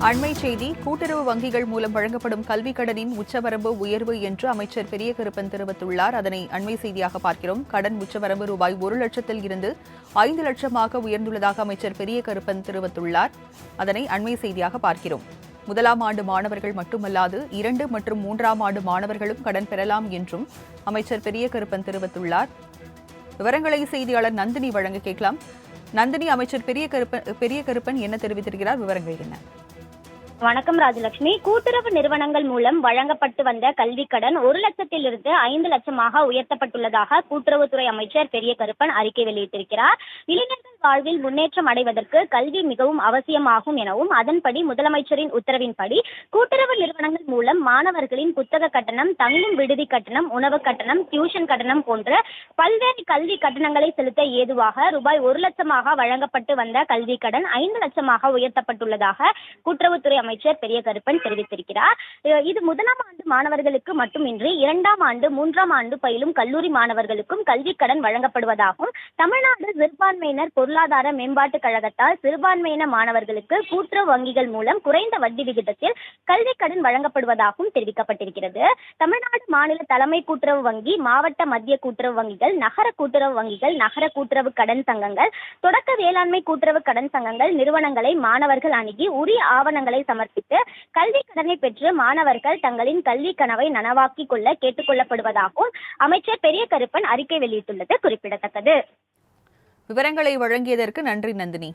அண்மை செய்தி கூட்டுறவு வங்கிகள் மூலம் வழங்கப்படும் கல்விக் கடனின் உச்சவரம்பு உயர்வு என்று அமைச்சர் பெரிய கருப்பன் தெரிவித்துள்ளார். அதனை அண்மை செய்தியாக பார்க்கிறோம். கடன் உச்சவரம்பு ரூபாய் ஒரு லட்சத்தில் இருந்து ஐந்து லட்சமாக உயர்ந்துள்ளதாக அமைச்சர் பெரிய கருப்பன் தெரிவித்துள்ளார். அதனை அண்மை செய்தியாக பார்க்கிறோம். முதலாம் ஆண்டு மாணவர்கள் மட்டுமல்லாது இரண்டு மற்றும் மூன்றாம் ஆண்டு மாணவர்களும் கடன் பெறலாம் என்றும் அமைச்சர் பெரிய கருப்பன் தெரிவித்துள்ளார். விவரங்களை செய்தியாளர் நந்தினி வழங்க கேட்கலாம். நந்தினி அமைச்சர் பெரிய கருப்பன் பெரிய கருப்பன் என்ன தெரிவித்திருக்கிறார்? விவரங்கள் என்ன? வணக்கம் ராஜலட்சுமி. கூட்டுறவு நிறுவனங்கள் மூலம் வழங்கப்பட்டு வந்த கல்விக்கடன் ஒரு லட்சத்திலிருந்து ஐந்து லட்சமாக உயர்த்தப்பட்டுள்ளதாக கூட்டுறவுத்துறை அமைச்சர் பெரிய கருப்பன் அறிக்கை வெளியிட்டிருக்கிறார். இளைஞர்கள் வாழ்வில் முன்னேற்றம் அடைவதற்கு கல்வி மிகவும் அவசியமாகும் எனவும் அதன்படி முதலமைச்சரின் உத்தரவின்படி கூட்டுறவு நிறுவனங்கள் மூலம் மாணவர்களின் புத்தக கட்டணம் தங்கும் விடுதி கட்டணம் உணவு கட்டணம் டியூஷன் கட்டணம் போன்ற பல்வேறு கல்வி கட்டணங்களை செலுத்த ஏதுவாக ரூபாய் ஒரு லட்சமாக வழங்கப்பட்டு வந்த கல்வி கடன் ஐந்து லட்சமாக உயர்த்தப்பட்டுள்ளதாக கூட்டுறவுத்துறை அமைச்சர் பெரிய கருப்பன் தெரிவித்திருக்கிறார் இது முதலாம் ஆண்டு மாணவர்களுக்கு மட்டுமின்றி இரண்டாம் ஆண்டு மூன்றாம் ஆண்டு பயிலும் கல்லூரி மாணவர்களுக்கும் கல்வி கடன் வழங்கப்படுவதாகவும் தமிழ்நாடு சிறுபான்மையினர் பொருளாதார மேம்பாட்டுக் கழகத்தால் சிறுபான்மையின மாணவர்களுக்கு கூட்டுறவு வங்கிகள் மூலம் குறைந்த வட்டி விகிதத்தில் கல்விக் கடன் வழங்கப்படுவதாகவும் தெரிவிக்கப்பட்டிருக்கிறது. தமிழ்நாடு மாநில தலைமை கூட்டுறவு வங்கி மாவட்ட மத்திய கூட்டுறவு வங்கிகள் நகர கூட்டுறவு வங்கிகள் நகர கூட்டுறவு கடன் சங்கங்கள் தொடக்க வேளாண்மை கூட்டுறவு கடன் சங்கங்கள் நிறுவனங்களை மாணவர்கள் அணுகி உரிய ஆவணங்களை சமர்ப்பித்து கல்வி கடனை பெற்று மாணவர்கள் தங்களின் கல்வி கனவை நனவாக்கிக் கொள்ள கேட்டுக் கொள்ளப்படுவதாகவும் அமைச்சர் பெரிய கருப்பன் அறிக்கை வெளியிட்டுள்ளது குறிப்பிடத்தக்கது. விவரங்களை வழங்கியதற்கு நன்றி நந்தினி.